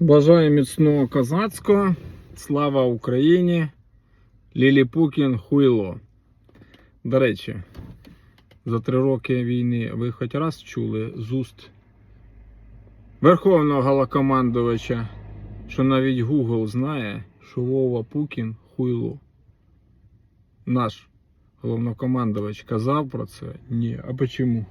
Бажаю міцного козацького. Слава Україні! Ліліпукін Хуйло. До речі, за три роки війни ви хоч раз чули з уст Верховного Голокомандувача, що навіть Google знає, що Вова Пукін хуйло. Наш головнокомандувач казав про це? Ні. А почему?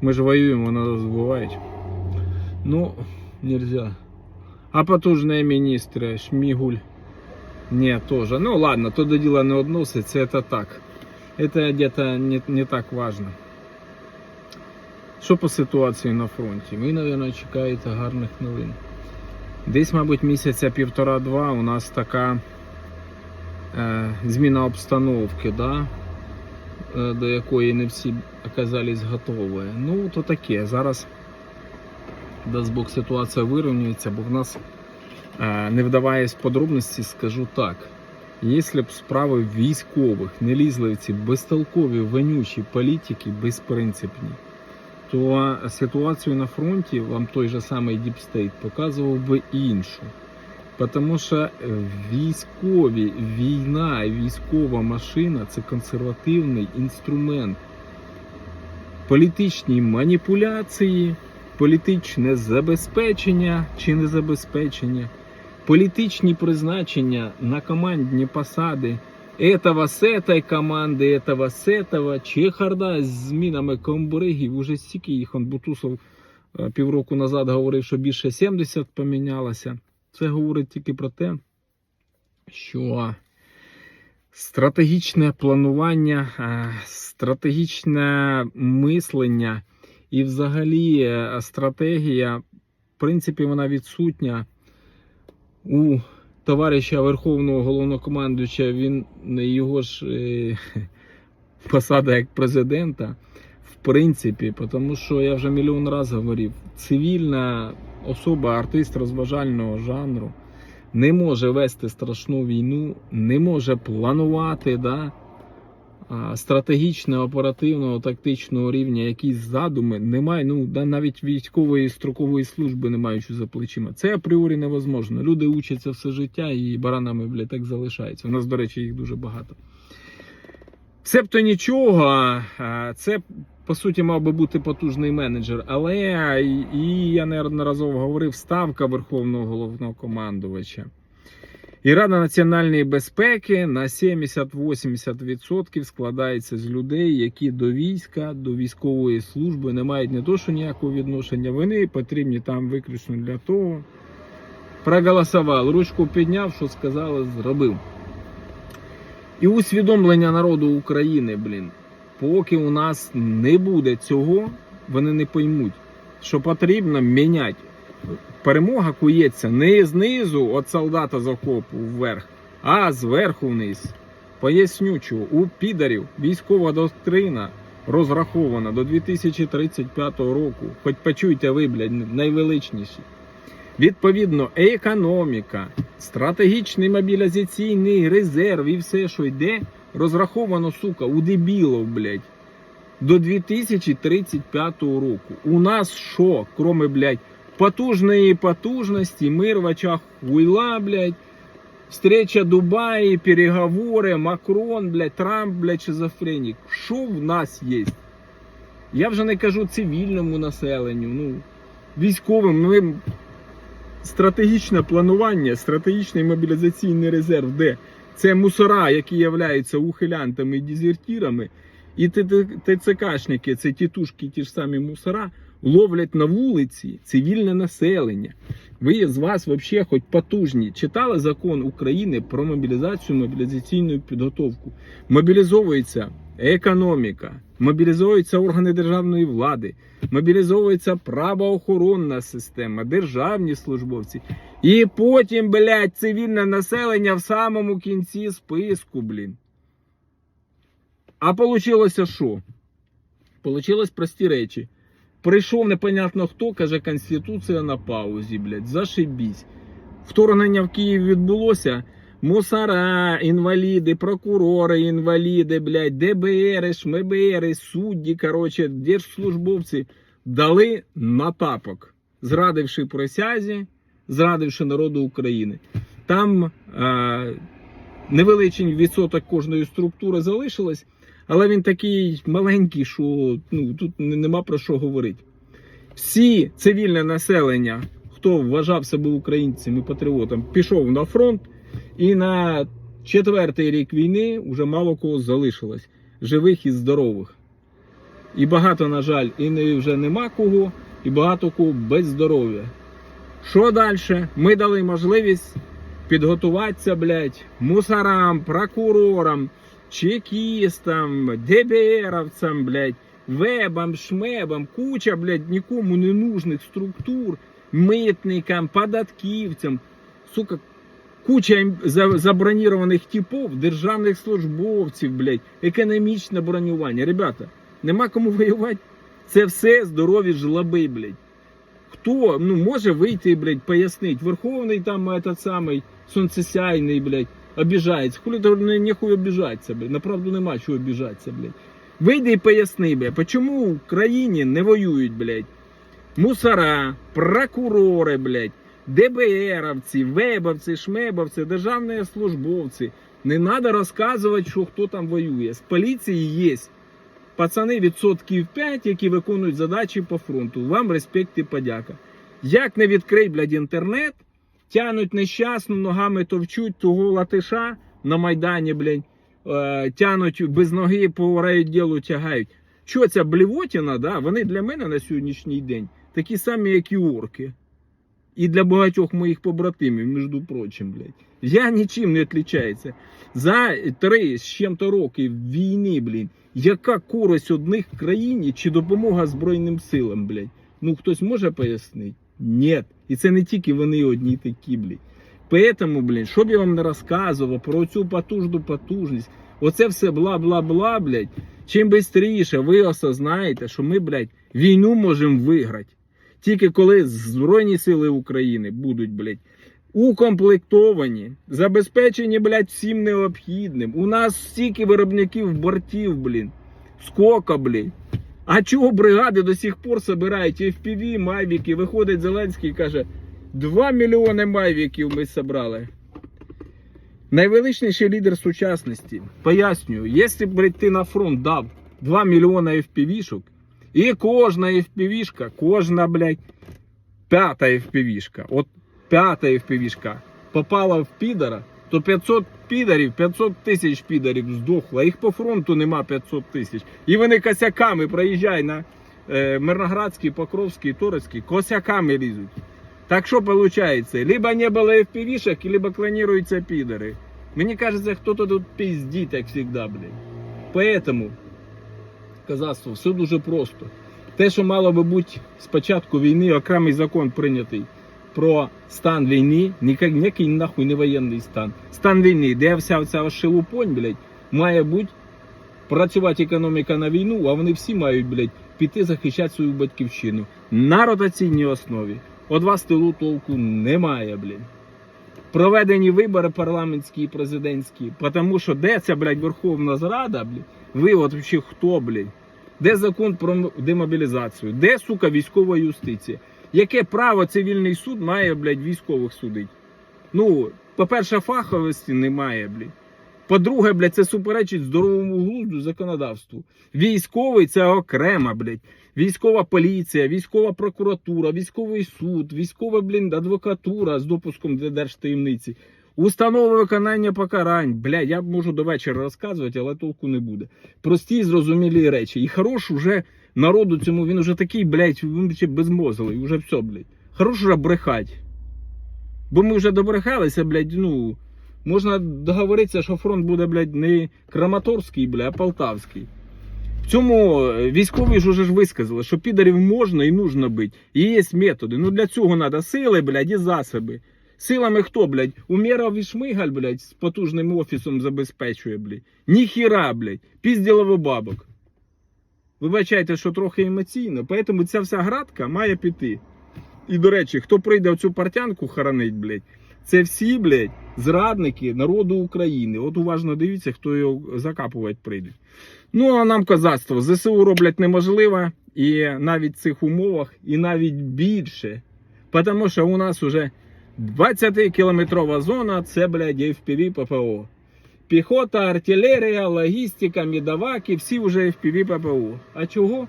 Ми ж воюємо, нас збивають. Ну, нельзя. А потужные министры, Шмигуль. Не, тоже. Ну ладно, то до дела не относится, это так. Это где-то не, не так важно. Що по ситуації на фронті? Ви, мабуть, чекаєте гарних новин. Десь, мабуть, місяця півтора-два у нас така е, зміна обстановки, да? е, до якої не всі оказались готові. Ну, то таке. Зараз дасть Бог ситуація вирівнюється, бо в нас, е, не вдаваясь подробності, скажу так. Якщо б справи військових не лізли в ці безтолкові, вонючі політики, безпринципні, то ситуацію на фронті вам той же самий Діпстейт показував би іншу. Тому що військові, війна, військова машина це консервативний інструмент. Політичні маніпуляції, політичне забезпечення чи незабезпечення, політичні призначення на командні посади этого з этой команди, этого з этого, чехарда з змінами комбригів, уже стільки їх он Бутусов е, півроку назад говорив, що більше 70 помінялося. Це говорить тільки про те, що стратегічне планування, е, стратегічне мислення і взагалі е, стратегія, в принципі, вона відсутня. У товариша Верховного головнокомандуюча, він його ж е, посада як президента, в принципі, тому що я вже мільйон разів говорив, цивільна особа, артист розважального жанру не може вести страшну війну, не може планувати да, стратегічного, оперативного, тактичного рівня якісь задуми. Немає, ну навіть військової строкової служби не маючи за плечима. Це апріорі невозможно. Люди учаться все життя і баранами блядь, так залишаються. У нас, до речі, їх дуже багато. Себто нічого, це по суті мав би бути потужний менеджер, але і- я неодноразово говорив, ставка Верховного головнокомандувача. І Рада національної безпеки на 70-80% складається з людей, які до війська, до військової служби не мають не то, що ніякого відношення. Вони потрібні там виключно для того. Проголосував, ручку підняв, що сказали, зробив. І усвідомлення народу України, блін, поки у нас не буде цього, вони не поймуть, що потрібно міняти. Перемога кується не знизу від солдата з окопу вверх, а зверху вниз. Поясню, чого у підарів військова доктрина розрахована до 2035 року. Хоч почуйте ви, блядь, найвеличніші. Відповідно, економіка, стратегічний мобілізаційний резерв і все, що йде, розраховано, сука, у дебілов, блядь, до 2035 року. У нас що, кроме, блядь, потужної потужності, мир в очах хуйла, блядь, встреча Дубаї, переговори, Макрон, блядь, Трамп, блядь, шизофренік. Що в нас є? Я вже не кажу цивільному населенню, ну, військовим, ми стратегічне планування, стратегічний мобілізаційний резерв, де це мусора, які являються ухилянтами і дезертирами, і ТЦКшники, це тітушки, ті ж самі мусора, ловлять на вулиці цивільне населення. Ви з вас взагалі хоч потужні. Читали закон України про мобілізацію, мобілізаційну підготовку. Мобілізовується економіка, мобілізуються органи державної влади, мобілізовується правоохоронна система, державні службовці. І потім, блядь, цивільне населення в самому кінці списку, блін. А получилося що? Получилось прості речі. Прийшов непонятно хто, каже, Конституція на паузі, блядь, зашибісь. Вторгнення в Київ відбулося. Мусора, інваліди, прокурори, інваліди, блядь, ДБР, ШМБР, судді, короче, держслужбовці дали на тапок. зрадивши присязі, зрадивши народу України. Там е, невеличкий відсоток кожної структури залишилось, але він такий маленький, що ну, тут нема про що говорити. Всі цивільне населення, хто вважав себе українцем і патріотом, пішов на фронт, і на четвертий рік війни вже мало кого залишилось живих і здорових. І багато, на жаль, і не, вже нема кого, і багато кого без здоров'я. Що далі? Ми дали можливість підготуватися, блядь, мусорам, прокурорам, чекістам, ДБРовцям, блядь, вебам, шмебам, куча, блядь, нікому не нужних структур, митникам, податківцям, сука, куча забронірованих типов, державних службовців, блядь, економічне бронювання. Ребята, нема кому воювати. Це все здорові жлоби, блядь. Хто ну, може вийти, блядь, пояснить? Верховний там этот самий сонцесяйний, блядь, обіжається. Хулі то не ніхуй обіжатися, блядь. Направду нема чого обіжатися, блядь. Вийди і поясни, блядь, чому в країні не воюють, блядь, мусора, прокурори, блядь, ДБРовці, вебовці, шмебовці, державні службовці. Не треба розказувати, що хто там воює. З поліції є пацани відсотків 5, які виконують задачі по фронту. Вам респект і подяка. Як не відкрий, блядь, інтернет, тянуть нещасно, ногами товчуть того латиша на Майдані, блядь, е, тянуть без ноги по райвідділу тягають. Що ця блівотіна, да, вони для мене на сьогоднішній день такі самі, як і орки. І для багатьох моїх побратимів, між прочим, блядь. Я нічим не відрізняється. За три з чим-то років війни, блін, яка користь одних країні чи допомога Збройним силам, блядь? Ну хтось може пояснити? Ні. І це не тільки вони одні такі, блядь. Поэтому, блін, щоб я вам не розказував про цю потужну потужність, оце все бла-бла-бла, блядь. Чим швидше ви осознаєте, що ми, блядь, війну можемо виграти. Тільки коли Збройні сили України будуть, блядь, укомплектовані, забезпечені, блядь, всім необхідним. У нас стільки виробників бортів, блін. Скока, блін. А чого бригади до сих пор собирають FPV, майвіки? Виходить Зеленський і каже: 2 мільйони майвіків ми зібрали. Найвеличніший лідер сучасності. Пояснюю, якщо б ти на фронт дав 2 мільйони FPV-шок, і кожна FPV-шка, кожна, блядь, п'ята FPV-шка, от п'ята FPV-шка попала в підара, то 500 підарів, 500 тисяч підарів здохло. Їх по фронту нема 500 тисяч. І вони косяками проїжджають на е, Мирноградський, Покровський, Торецький, косяками лізуть. Так що виходить? Либо не було FPV-шок, либо клонируються підари. Мені кажеться, хто-то тут пиздить, як завжди, блядь. Поэтому, казацтво, все дуже просто. Те, що мало би бути з початку війни, окремий закон прийнятий про стан війни, ніяк- ніякий нахуй не воєнний стан. Стан війни, де вся ця шелупонь, блядь, має бути працювати економіка на війну, а вони всі мають, блядь, піти захищати свою батьківщину на ротаційній основі. От вас тилу толку немає, блядь. Проведені вибори парламентські і президентські, тому що де ця, блядь, Верховна Зрада, блядь, ви от взагалі хто, блядь? Де закон про демобілізацію? Де, сука, військова юстиція? Яке право цивільний суд має, блядь, військових судити? Ну, по-перше, фаховості немає, блядь. По-друге, блядь, це суперечить здоровому глузду законодавству. Військовий це окрема, блядь. Військова поліція, військова прокуратура, військовий суд, військова, блін, адвокатура з допуском до держтаємниці. Установи виконання покарань. Блядь, я можу до вечора розказувати, але толку не буде. Прості і зрозумілі речі. І хорош уже народу цьому, він уже такий, блядь, безмозглий, уже все, блядь. Хорош уже брехать. Бо ми вже добрехалися, блядь, ну. Можна договоритися, що фронт буде, блядь, не Краматорський, блядь, а Полтавський. В цьому е, військові ж уже ж висказали, що підарів можна і нужно бити. І є методи. Ну для цього треба сили, блядь, і засоби. Силами хто, блядь? Умєров і Шмигаль, блядь, з потужним офісом забезпечує, блядь. Ніхіра, блядь. Пізділово бабок. Вибачайте, що трохи емоційно, поэтому ця вся градка має піти. І, до речі, хто прийде в цю партянку хоронить, блядь, це всі, блядь, зрадники народу України. От уважно дивіться, хто його закапувати прийде. Ну, а нам козацтво. ЗСУ роблять неможливе, і навіть в цих умовах, і навіть більше, Тому що у нас уже 20-кілометрова зона, це, блядь, FPV ППО. Піхота, артилерія, логістика, мідаваки, всі вже FPV ППО. А чого?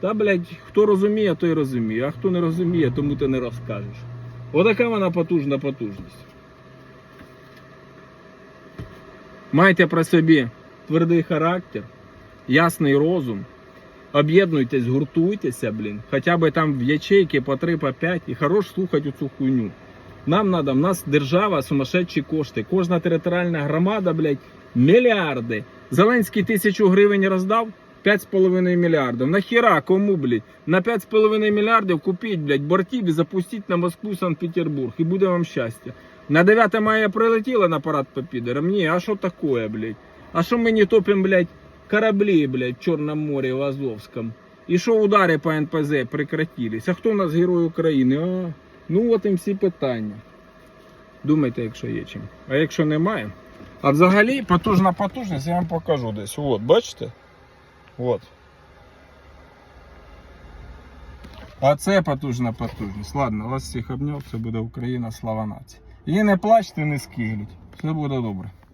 Та, блядь, хто розуміє, той розуміє, а хто не розуміє, тому ти не розкажеш. Отака вона потужна потужність. Майте при собі твердий характер, ясний розум. Об'єднуйтесь, гуртуйтеся, блін. Хоча б там в ячейки по 3, по 5 і хорош слухати цю хуйню. Нам надо, в нас держава, сумасшедші кошти. Кожна територіальна громада, блядь, мільярди. Зеленський тисячу гривень роздав 5,5 мільярдів. Нахіра кому, блядь? На 5,5 мільярдів купіть, блядь, бортів і запустіть на Москву Санкт-Петербург. І буде вам щастя. На 9 мая прилетіли на парад по підерам? Ні, а що таке, блядь? А що ми не топимо, блядь, кораблі, блядь, в Чорному морі, в Азовському? І що удари по НПЗ прекратились? А хто у нас герой України? А? Ну от і всі питання. Думайте, якщо є чим. А якщо немає. А взагалі потужна потужність я вам покажу десь. От, бачите? От. А це потужна потужність. Ладно, вас всіх обняв, це буде Україна, слава нації. І не плачте, не скигліть. Все буде добре.